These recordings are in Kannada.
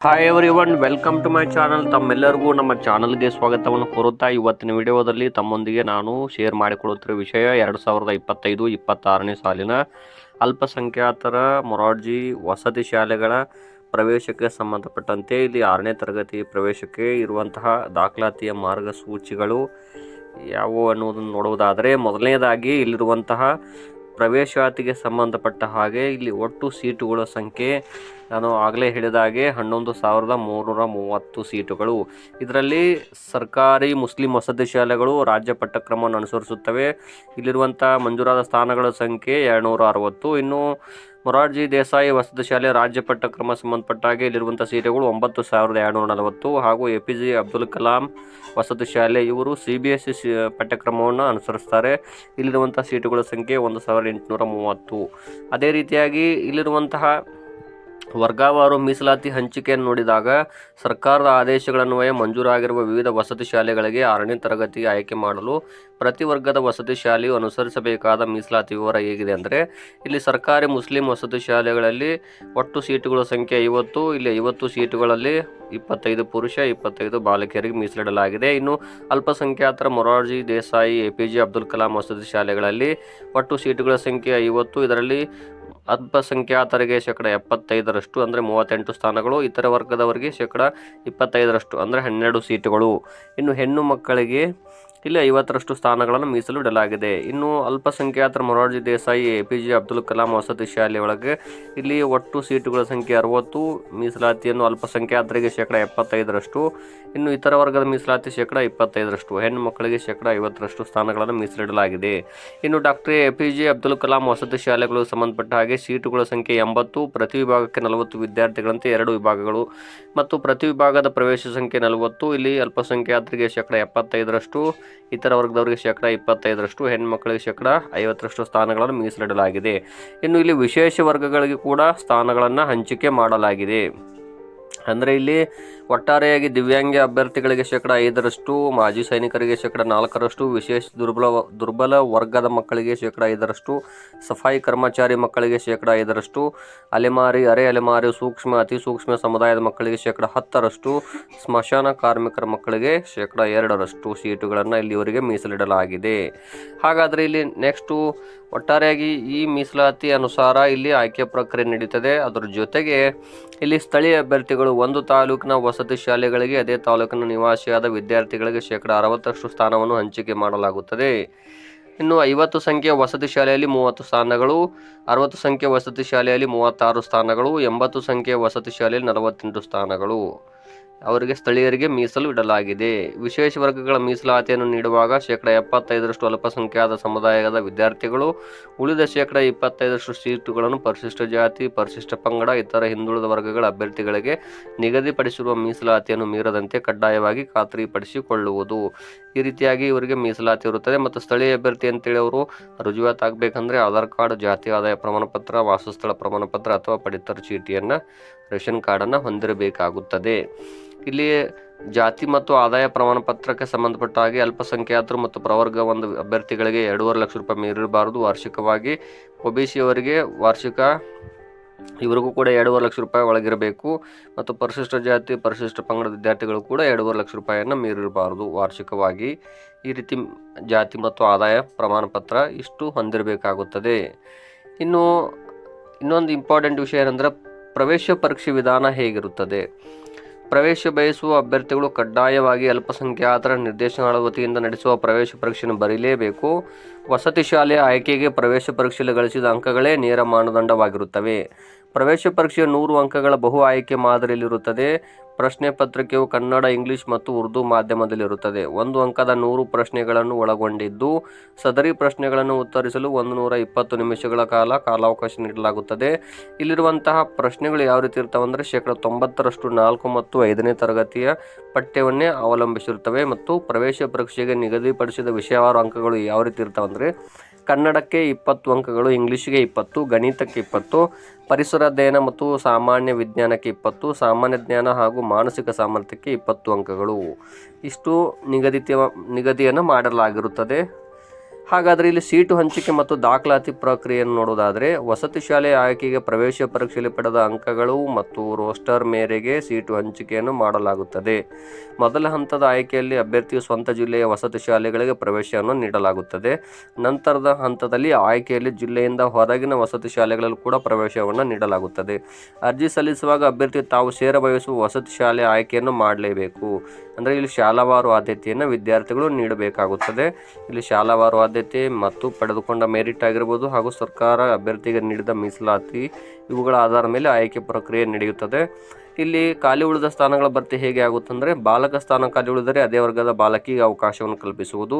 Hi everyone welcome to my channel ತಮ್ಮೆಲ್ಲರಿಗೂ ನಮ್ಮ ಚಾನಲ್ಗೆ ಸ್ವಾಗತವನ್ನು ಕೋರುತ್ತಾ ಇವತ್ತಿನ ವಿಡಿಯೋದಲ್ಲಿ ತಮ್ಮೊಂದಿಗೆ ನಾನು ಶೇರ್ ಮಾಡಿಕೊಳ್ಳುತ್ತಿರುವ ವಿಷಯ ಎರಡು ಸಾವಿರದ ಇಪ್ಪತ್ತೈದು, ಇಪ್ಪತ್ತಾರನೇ ಸಾಲಿನ ಅಲ್ಪಸಂಖ್ಯಾತರ ಮೊರಾರ್ಜಿ ವಸತಿ ಶಾಲೆಗಳ ಪ್ರವೇಶಕ್ಕೆ ಸಂಬಂಧಪಟ್ಟಂತೆ ಇಲ್ಲಿ ಆರನೇ ತರಗತಿ ಪ್ರವೇಶಕ್ಕೆ ಇರುವಂತಹ ದಾಖಲಾತಿಯ ಮಾರ್ಗಸೂಚಿಗಳು ಯಾವುವು ಅನ್ನುವುದನ್ನು ನೋಡುವುದಾದರೆ, ಮೊದಲನೇದಾಗಿ ಇಲ್ಲಿರುವಂತಹ ಪ್ರವೇಶಾತಿಗೆ ಸಂಬಂಧಪಟ್ಟ ಹಾಗೆ ಇಲ್ಲಿ ಒಟ್ಟು ಸೀಟುಗಳ ಸಂಖ್ಯೆ ನಾನು ಆಗಲೇ ಹೇಳಿದ ಹಾಗೆ ಹನ್ನೊಂದು ಸಾವಿರದ ಮೂರುನೂರ ಮೂವತ್ತು ಸೀಟುಗಳು. ಇದರಲ್ಲಿ ಸರ್ಕಾರಿ ಮುಸ್ಲಿಂ ವಸತಿ ಶಾಲೆಗಳು ರಾಜ್ಯ ಪಠ್ಯಕ್ರಮವನ್ನು ಅನುಸರಿಸುತ್ತವೆ. ಇಲ್ಲಿರುವಂಥ ಮಂಜೂರಾದ ಸ್ಥಾನಗಳ ಸಂಖ್ಯೆ ಎರಡುನೂರ ಅರವತ್ತು. ಇನ್ನು ಮೊರಾರ್ಜಿ ದೇಸಾಯಿ ವಸತಿ ಶಾಲೆ ರಾಜ್ಯ ಪಠ್ಯಕ್ರಮ ಸಂಬಂಧಪಟ್ಟ ಹಾಗೆ ಇಲ್ಲಿರುವಂಥ ಸೀಟುಗಳು ಒಂಬತ್ತು ಸಾವಿರದ ಎರಡುನೂರ ನಲವತ್ತು. ಹಾಗೂ A P J Abdul Kalam ವಸತಿ ಶಾಲೆ, ಇವರು ಸಿ ಬಿ ಎಸ್ ಸಿ ಪಠ್ಯಕ್ರಮವನ್ನು ಅನುಸರಿಸ್ತಾರೆ. ಇಲ್ಲಿರುವಂಥ ಸೀಟುಗಳ ಸಂಖ್ಯೆ ಒಂದು ಸಾವಿರದ ಎಂಟುನೂರ ಮೂವತ್ತು. ಅದೇ ರೀತಿಯಾಗಿ ಇಲ್ಲಿರುವಂತಹ ವರ್ಗವಾರು ಮೀಸಲಾತಿ ಹಂಚಿಕೆಯನ್ನು ನೋಡಿದಾಗ ಸರ್ಕಾರದ ಆದೇಶಗಳನ್ವಯ ಮಂಜೂರಾಗಿರುವ ವಿವಿಧ ವಸತಿ ಶಾಲೆಗಳಿಗೆ ಆರನೇ ತರಗತಿಗೆ ಆಯ್ಕೆ ಮಾಡಲು ಪ್ರತಿ ವರ್ಗದ ವಸತಿ ಶಾಲೆಯು ಅನುಸರಿಸಬೇಕಾದ ಮೀಸಲಾತಿ ವಿವರ ಹೇಗಿದೆ ಅಂದರೆ ಇಲ್ಲಿ ಸರ್ಕಾರಿ ಮುಸ್ಲಿಂ ವಸತಿ ಶಾಲೆಗಳಲ್ಲಿ ಒಟ್ಟು ಸೀಟುಗಳ ಸಂಖ್ಯೆ ಐವತ್ತು, ಇಲ್ಲಿ ಐವತ್ತು ಸೀಟುಗಳಲ್ಲಿ ಇಪ್ಪತ್ತೈದು ಪುರುಷ, ಇಪ್ಪತ್ತೈದು ಬಾಲಕಿಯರಿಗೆ ಮೀಸಲಿಡಲಾಗಿದೆ. ಇನ್ನು ಅಲ್ಪಸಂಖ್ಯಾತರ Morarji Desai A P J Abdul Kalam ವಸತಿ ಶಾಲೆಗಳಲ್ಲಿ ಒಟ್ಟು ಸೀಟುಗಳ ಸಂಖ್ಯೆ ಐವತ್ತು, ಇದರಲ್ಲಿ ಅಲ್ಪಸಂಖ್ಯಾತರಿಗೆ ಶೇಕಡ ಎಪ್ಪತ್ತೈದರಷ್ಟು ಅಂದರೆ ಮೂವತ್ತೆಂಟು ಸ್ಥಾನಗಳು, ಇತರ ವರ್ಗದವರಿಗೆ ಶೇಕಡ ಇಪ್ಪತ್ತೈದರಷ್ಟು ಅಂದರೆ ಹನ್ನೆರಡು ಸೀಟುಗಳು. ಇನ್ನು ಹೆಣ್ಣು ಮಕ್ಕಳಿಗೆ ಇಲ್ಲಿ ಐವತ್ತರಷ್ಟು ಸ್ಥಾನಗಳನ್ನು ಮೀಸಲು ಇಡಲಾಗಿದೆ. ಇನ್ನು ಅಲ್ಪಸಂಖ್ಯಾತರ Morarji Desai A P J Abdul Kalam, ವಸತಿ ಶಾಲೆಯೊಳಗೆ ಇಲ್ಲಿ ಒಟ್ಟು ಸೀಟುಗಳ ಸಂಖ್ಯೆ ಅರವತ್ತು, ಮೀಸಲಾತಿಯನ್ನು ಅಲ್ಪಸಂಖ್ಯಾತರಿಗೆ ಶೇಕಡ ಎಪ್ಪತ್ತೈದರಷ್ಟು, ಇನ್ನು ಇತರ ವರ್ಗದ ಮೀಸಲಾತಿ ಶೇಕಡ ಇಪ್ಪತ್ತೈದರಷ್ಟು, ಹೆಣ್ಣು ಮಕ್ಕಳಿಗೆ ಶೇಕಡ ಐವತ್ತರಷ್ಟು ಸ್ಥಾನಗಳನ್ನು ಮೀಸಲಿಡಲಾಗಿದೆ. ಇನ್ನು doctor A P J Abdul Kalam ವಸತಿ ಶಾಲೆಗಳು ಸಂಬಂಧಪಟ್ಟ ಹಾಗೆ ಸೀಟುಗಳ ಸಂಖ್ಯೆ ಎಂಬತ್ತು, ಪ್ರತಿ ವಿಭಾಗಕ್ಕೆ ನಲವತ್ತು ವಿದ್ಯಾರ್ಥಿಗಳಂತೆ ಎರಡು ವಿಭಾಗಗಳು ಮತ್ತು ಪ್ರತಿ ವಿಭಾಗದ ಪ್ರವೇಶ ಸಂಖ್ಯೆ ನಲವತ್ತು, ಇಲ್ಲಿ ಅಲ್ಪಸಂಖ್ಯಾತರಿಗೆ ಶೇಕಡ ಎಪ್ಪತ್ತೈದರಷ್ಟು ಇತರ ವರ್ಗದವರಿಗೆ ಶೇಕಡ ಇಪ್ಪತ್ತೈದರಷ್ಟು ಹೆಣ್ಮಕ್ಕಳಿಗೆ ಶೇಕಡ ಐವತ್ತರಷ್ಟು ಸ್ಥಾನಗಳನ್ನು ಮೀಸಲಿಡಲಾಗಿದೆ. ಇನ್ನು ಇಲ್ಲಿ ವಿಶೇಷ ವರ್ಗಗಳಿಗೆ ಕೂಡ ಸ್ಥಾನಗಳನ್ನು ಹಂಚಿಕೆ ಮಾಡಲಾಗಿದೆ. ಅಂದರೆ ಇಲ್ಲಿ ಒಟ್ಟಾರೆಯಾಗಿ ದಿವ್ಯಾಂಗ ಅಭ್ಯರ್ಥಿಗಳಿಗೆ ಶೇಕಡ ಐದರಷ್ಟು, ಮಾಜಿ ಸೈನಿಕರಿಗೆ ಶೇಕಡ ನಾಲ್ಕರಷ್ಟು, ವಿಶೇಷ ದುರ್ಬಲ ದುರ್ಬಲ ವರ್ಗದ ಮಕ್ಕಳಿಗೆ ಶೇಕಡ ಐದರಷ್ಟು, ಸಫಾಯಿ ಕರ್ಮಚಾರಿ ಮಕ್ಕಳಿಗೆ ಶೇಕಡ ಐದರಷ್ಟು, ಅಲೆಮಾರಿ, ಅರೆ ಅಲೆಮಾರಿ, ಸೂಕ್ಷ್ಮ, ಅತಿ ಸೂಕ್ಷ್ಮ ಸಮುದಾಯದ ಮಕ್ಕಳಿಗೆ ಶೇಕಡ ಹತ್ತರಷ್ಟು, ಸ್ಮಶಾನ ಕಾರ್ಮಿಕರ ಮಕ್ಕಳಿಗೆ ಶೇಕಡ ಎರಡರಷ್ಟು ಸೀಟುಗಳನ್ನು ಇಲ್ಲಿವರೆಗೆ ಮೀಸಲಿಡಲಾಗಿದೆ. ಹಾಗಾದರೆ ಇಲ್ಲಿ ನೆಕ್ಸ್ಟು ಒಟ್ಟಾರೆಯಾಗಿ ಈ ಮೀಸಲಾತಿ ಅನುಸಾರ ಇಲ್ಲಿ ಆಯ್ಕೆ ಪ್ರಕ್ರಿಯೆ ನಡೀತದೆ. ಅದರ ಜೊತೆಗೆ ಇಲ್ಲಿ ಸ್ಥಳೀಯ ಅಭ್ಯರ್ಥಿಗಳು ಒಂದು ತಾಲೂಕಿನ ವಸತಿ ಶಾಲೆಗಳಿಗೆ ಅದೇ ತಾಲೂಕಿನ ನಿವಾಸಿಯಾದ ವಿದ್ಯಾರ್ಥಿಗಳಿಗೆ ಶೇಕಡ ಅರವತ್ತಷ್ಟು ಸ್ಥಾನವನ್ನು ಹಂಚಿಕೆ ಮಾಡಲಾಗುತ್ತದೆ. ಇನ್ನು ಐವತ್ತು ಸಂಖ್ಯೆಯ ವಸತಿ ಶಾಲೆಯಲ್ಲಿ ಮೂವತ್ತು ಸ್ಥಾನಗಳು, ಅರವತ್ತು ಸಂಖ್ಯೆ ವಸತಿ ಶಾಲೆಯಲ್ಲಿ ಮೂವತ್ತಾರು ಸ್ಥಾನಗಳು, ಎಂಬತ್ತು ಸಂಖ್ಯೆಯ ವಸತಿ ಶಾಲೆಯಲ್ಲಿ ನಲವತ್ತೆಂಟು ಸ್ಥಾನಗಳು. ಅವರಿಗೆ ಸ್ಥಳೀಯರಿಗೆ ಮೀಸಲು ಇಡಲಾಗಿದೆ. ವಿಶೇಷ ವರ್ಗಗಳ ಮೀಸಲಾತಿಯನ್ನು ನೀಡುವಾಗ ಶೇಕಡ ಎಪ್ಪತ್ತೈದರಷ್ಟು ಅಲ್ಪಸಂಖ್ಯಾತ ಸಮುದಾಯದ ವಿದ್ಯಾರ್ಥಿಗಳು, ಉಳಿದ ಶೇಕಡ ಇಪ್ಪತ್ತೈದರಷ್ಟು ಸೀಟುಗಳನ್ನು ಪರಿಶಿಷ್ಟ ಜಾತಿ, ಪರಿಶಿಷ್ಟ ಪಂಗಡ, ಇತರ ಹಿಂದುಳಿದ ವರ್ಗಗಳ ಅಭ್ಯರ್ಥಿಗಳಿಗೆ ನಿಗದಿಪಡಿಸಿರುವ ಮೀಸಲಾತಿಯನ್ನು ಮೀರದಂತೆ ಕಡ್ಡಾಯವಾಗಿ ಖಾತ್ರಿಪಡಿಸಿಕೊಳ್ಳುವುದು. ಈ ರೀತಿಯಾಗಿ ಇವರಿಗೆ ಮೀಸಲಾತಿ ಇರುತ್ತದೆ ಮತ್ತು ಸ್ಥಳೀಯ ಅಭ್ಯರ್ಥಿ ಅಂತೇಳಿ ಅವರು ರುಜುವಾತ್ ಆಗಬೇಕಂದ್ರೆ ಆಧಾರ್ ಕಾರ್ಡ್, ಜಾತಿ ಆದಾಯ ಪ್ರಮಾಣಪತ್ರ, ವಾಸಸ್ಥಳ ಪ್ರಮಾಣಪತ್ರ ಅಥವಾ ಪಡಿತರ ಚೀಟಿಯನ್ನು ರೇಷನ್ ಕಾರ್ಡನ್ನು ಹೊಂದಿರಬೇಕಾಗುತ್ತದೆ. ಇಲ್ಲಿ ಜಾತಿ ಮತ್ತು ಆದಾಯ ಪ್ರಮಾಣ ಪತ್ರಕ್ಕೆ ಸಂಬಂಧಪಟ್ಟ ಹಾಗೆ ಅಲ್ಪಸಂಖ್ಯಾತರು ಮತ್ತು ಪ್ರವರ್ಗ ಒಂದು ಅಭ್ಯರ್ಥಿಗಳಿಗೆ ಎರಡೂವರೆ ಲಕ್ಷ ರೂಪಾಯಿ ಮೀರಿರಬಾರದು. ವಾರ್ಷಿಕವಾಗಿ ಒ ಬಿ ಸಿ ಅವರಿಗೆ ವಾರ್ಷಿಕ ಇವರಿಗೂ ಕೂಡ ಎರಡೂವರೆ ಲಕ್ಷ ರೂಪಾಯಿ ಒಳಗಿರಬೇಕು ಮತ್ತು ಪರಿಶಿಷ್ಟ ಜಾತಿ, ಪರಿಶಿಷ್ಟ ಪಂಗಡದ ವಿದ್ಯಾರ್ಥಿಗಳು ಕೂಡ ಎರಡೂವರೆ ಲಕ್ಷ ರೂಪಾಯಿಯನ್ನು ಮೀರಿರಬಾರದು. ವಾರ್ಷಿಕವಾಗಿ ಈ ರೀತಿ ಜಾತಿ ಮತ್ತು ಆದಾಯ ಪ್ರಮಾಣ ಪತ್ರ ಇಷ್ಟು ಹೊಂದಿರಬೇಕಾಗುತ್ತದೆ. ಇನ್ನು ಇನ್ನೊಂದು ಇಂಪಾರ್ಟೆಂಟ್ ವಿಷಯ ಏನಂದರೆ ಪ್ರವೇಶ ಪರೀಕ್ಷೆ ವಿಧಾನ ಹೇಗಿರುತ್ತದೆ? ಪ್ರವೇಶ ಬಯಸುವ ಅಭ್ಯರ್ಥಿಗಳು ಕಡ್ಡಾಯವಾಗಿ ಅಲ್ಪಸಂಖ್ಯಾತರ ನಿರ್ದೇಶನಾಲಯ ವತಿಯಿಂದ ನಡೆಸುವ ಪ್ರವೇಶ ಪರೀಕ್ಷೆಯನ್ನು ಬರೀಲೇಬೇಕು. ವಸತಿ ಶಾಲೆಯ ಆಯ್ಕೆಗೆ ಪ್ರವೇಶ ಪರೀಕ್ಷೆಯಲ್ಲಿ ಗಳಿಸಿದ ಅಂಕಗಳೇ ನೇರ ಮಾನದಂಡವಾಗಿರುತ್ತವೆ. ಪ್ರವೇಶ ಪರೀಕ್ಷೆಯ ನೂರು ಅಂಕಗಳ ಬಹು ಆಯ್ಕೆ ಮಾದರಿಯಲ್ಲಿರುತ್ತದೆ. ಪ್ರಶ್ನೆ ಪತ್ರಿಕೆಯು ಕನ್ನಡ, ಇಂಗ್ಲಿಷ್ ಮತ್ತು ಉರ್ದು ಮಾಧ್ಯಮದಲ್ಲಿರುತ್ತದೆ. ಒಂದು ಅಂಕದ ನೂರು ಪ್ರಶ್ನೆಗಳನ್ನು ಒಳಗೊಂಡಿದ್ದು, ಸದರಿ ಪ್ರಶ್ನೆಗಳನ್ನು ಉತ್ತರಿಸಲು ಒಂದು ನೂರ ಇಪ್ಪತ್ತು ನಿಮಿಷಗಳ ಕಾಲ ಕಾಲಾವಕಾಶ ನೀಡಲಾಗುತ್ತದೆ. ಇಲ್ಲಿರುವಂತಹ ಪ್ರಶ್ನೆಗಳು ಯಾವ ರೀತಿ ಇರ್ತವೆ ಅಂದರೆ, ಶೇಕಡ ತೊಂಬತ್ತರಷ್ಟು ನಾಲ್ಕು ಮತ್ತು ಐದನೇ ತರಗತಿಯ ಪಠ್ಯವನ್ನೇ ಅವಲಂಬಿಸಿರುತ್ತವೆ ಮತ್ತು ಪ್ರವೇಶ ಪರೀಕ್ಷೆಗೆ ನಿಗದಿಪಡಿಸಿದ ವಿಷಯವಾರು ಅಂಕಗಳು ಯಾವ ರೀತಿ ಇರ್ತವೆ ಅಂದರೆ ಕನ್ನಡಕ್ಕೆ ಇಪ್ಪತ್ತು ಅಂಕಗಳು, ಇಂಗ್ಲೀಷಿಗೆ ಇಪ್ಪತ್ತು, ಗಣಿತಕ್ಕೆ ಇಪ್ಪತ್ತು, ಪರಿಸರ ಅಧ್ಯಯನ ಮತ್ತು ಸಾಮಾನ್ಯ ವಿಜ್ಞಾನಕ್ಕೆ ಇಪ್ಪತ್ತು, ಸಾಮಾನ್ಯ ಜ್ಞಾನ ಹಾಗೂ ಮಾನಸಿಕ ಸಾಮರ್ಥ್ಯಕ್ಕೆ ಇಪ್ಪತ್ತು ಅಂಕಗಳು. ಇಷ್ಟು ನಿಗದಿತ ನಿಗದಿಯನ್ನು ಮಾಡಲಾಗಿರುತ್ತದೆ. ಹಾಗಾದರೆ ಇಲ್ಲಿ ಸೀಟು ಹಂಚಿಕೆ ಮತ್ತು ದಾಖಲಾತಿ ಪ್ರಕ್ರಿಯೆಯನ್ನು ನೋಡೋದಾದರೆ, ವಸತಿ ಶಾಲೆ ಆಯ್ಕೆಗೆ ಪ್ರವೇಶ ಪರೀಕ್ಷೆಯಲ್ಲಿ ಪಡೆದ ಅಂಕಗಳು ಮತ್ತು ರೋಸ್ಟರ್ ಮೇರೆಗೆ ಸೀಟು ಹಂಚಿಕೆಯನ್ನು ಮಾಡಲಾಗುತ್ತದೆ. ಮೊದಲ ಹಂತದ ಆಯ್ಕೆಯಲ್ಲಿ ಅಭ್ಯರ್ಥಿಯು ಸ್ವಂತ ಜಿಲ್ಲೆಯ ವಸತಿ ಶಾಲೆಗಳಿಗೆ ಪ್ರವೇಶವನ್ನು ನೀಡಲಾಗುತ್ತದೆ. ನಂತರದ ಹಂತದಲ್ಲಿ ಆಯ್ಕೆಯಲ್ಲಿ ಜಿಲ್ಲೆಯಿಂದ ಹೊರಗಿನ ವಸತಿ ಶಾಲೆಗಳಲ್ಲೂ ಕೂಡ ಪ್ರವೇಶವನ್ನು ನೀಡಲಾಗುತ್ತದೆ. ಅರ್ಜಿ ಸಲ್ಲಿಸುವಾಗ ಅಭ್ಯರ್ಥಿ ತಾವು ಸೇರ ಬಯಸುವ ವಸತಿ ಶಾಲೆ ಆಯ್ಕೆಯನ್ನು ಮಾಡಲೇಬೇಕು. ಅಂದರೆ ಇಲ್ಲಿ ಶಾಲಾವಾರು ಆದ್ಯತೆಯನ್ನು ವಿದ್ಯಾರ್ಥಿಗಳು ನೀಡಬೇಕಾಗುತ್ತದೆ. ಇಲ್ಲಿ ಶಾಲಾವಾರು ಆದ್ಯತೆ ಮತ್ತು ಪಡೆದುಕೊಂಡ ಮೆರಿಟ್ ಆಗಿರ್ಬೋದು ಹಾಗೂ ಸರ್ಕಾರ ಅಭ್ಯರ್ಥಿಗೆ ನೀಡಿದ ಮೀಸಲಾತಿ ಇವುಗಳ ಆಧಾರದ ಮೇಲೆ ಆಯ್ಕೆ ಪ್ರಕ್ರಿಯೆ ನಡೆಯುತ್ತದೆ. ಇಲ್ಲಿ ಖಾಲಿ ಉಳಿದ ಸ್ಥಾನಗಳ ಭರ್ತಿ ಹೇಗೆ ಆಗುತ್ತಂದರೆ ಬಾಲಕ ಸ್ಥಾನ ಖಾಲಿ ಉಳಿದರೆ ಅದೇ ವರ್ಗದ ಬಾಲಕಿಗೆ ಅವಕಾಶವನ್ನು ಕಲ್ಪಿಸುವುದು.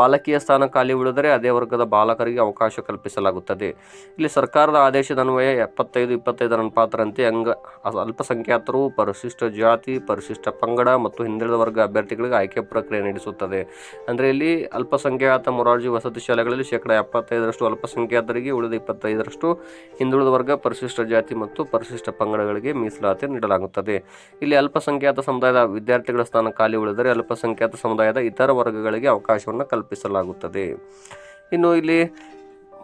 ಬಾಲಕಿಯ ಸ್ಥಾನ ಖಾಲಿ ಉಳಿದರೆ ಅದೇ ವರ್ಗದ ಬಾಲಕರಿಗೆ ಅವಕಾಶ ಕಲ್ಪಿಸಲಾಗುತ್ತದೆ. ಇಲ್ಲಿ ಸರ್ಕಾರದ ಆದೇಶದ ಅನ್ವಯ ಎಪ್ಪತ್ತೈದು, ಇಪ್ಪತ್ತೈದರ ಅನುಪಾತರಂತೆ ಅಂಗ ಅಲ್ಪಸಂಖ್ಯಾತರು, ಪರಿಶಿಷ್ಟ ಜಾತಿ, ಪರಿಶಿಷ್ಟ ಪಂಗಡ ಮತ್ತು ಹಿಂದುಳಿದ ವರ್ಗ ಅಭ್ಯರ್ಥಿಗಳಿಗೆ ಆಯ್ಕೆ ಪ್ರಕ್ರಿಯೆ ನಡೆಸುತ್ತದೆ. ಅಂದರೆ ಇಲ್ಲಿ ಅಲ್ಪಸಂಖ್ಯಾತ ಮೊರಾರ್ಜಿ ವಸತಿ ಶಾಲೆಗಳಲ್ಲಿ ಶೇಕಡ ಎಪ್ಪತ್ತೈದರಷ್ಟು ಅಲ್ಪಸಂಖ್ಯಾತರಿಗೆ, ಉಳಿದ ಇಪ್ಪತ್ತೈದರಷ್ಟು ಹಿಂದುಳಿದ ವರ್ಗ, ಪರಿಶಿಷ್ಟ ಜಾತಿ ಮತ್ತು ಪರಿಶಿಷ್ಟ ಪಂಗಡಗಳಿಗೆ ಮೀಸಲಾತಿ ನೀಡಲಾಗುತ್ತದೆ ಇಲ್ಲಿ ಅಲ್ಪಸಂಖ್ಯಾತ ಸಮುದಾಯದ ವಿದ್ಯಾರ್ಥಿಗಳ ಸ್ಥಾನ ಖಾಲಿ ಉಳಿದರೆ ಅಲ್ಪಸಂಖ್ಯಾತ ಸಮುದಾಯದ ಇತರ ವರ್ಗಗಳಿಗೆ ಅವಕಾಶವನ್ನು ಕಲ್ಪಿಸಲಾಗುತ್ತದೆ. ಇನ್ನು ಇಲ್ಲಿ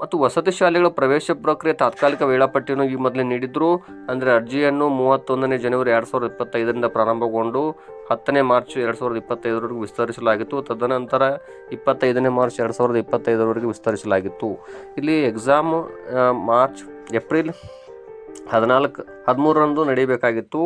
ಮತ್ತು ವಸತಿ ಶಾಲೆಗಳ ಪ್ರವೇಶ ಪ್ರಕ್ರಿಯೆ ತಾತ್ಕಾಲಿಕ ವೇಳಾಪಟ್ಟಿಯನ್ನು ಈ ಮೊದಲೇ ನೀಡಿದ್ರು. ಅಂದರೆ ಅರ್ಜಿಯನ್ನು ಮೂವತ್ತೊಂದನೇ ಜನವರಿ ಎರಡು ಸಾವಿರದ ಇಪ್ಪತ್ತೈದರಿಂದ ಪ್ರಾರಂಭಗೊಂಡು ಹತ್ತನೇ ಮಾರ್ಚ್ ಎರಡು ಸಾವಿರದ ಇಪ್ಪತ್ತೈದರವರೆಗೂ ವಿಸ್ತರಿಸಲಾಗಿತ್ತು. ತದನಂತರ ಇಪ್ಪತ್ತೈದನೇ ಮಾರ್ಚ್ ಎರಡು ಸಾವಿರದ ಇಪ್ಪತ್ತೈದರವರೆಗೆ ವಿಸ್ತರಿಸಲಾಗಿತ್ತು. ಇಲ್ಲಿ ಎಕ್ಸಾಮ್ ಮಾರ್ಚ್, ಏಪ್ರಿಲ್ ಹದಿನಾಲ್ಕು ಹದಿಮೂರರಂದು ನಡೆಯಬೇಕಾಗಿತ್ತು.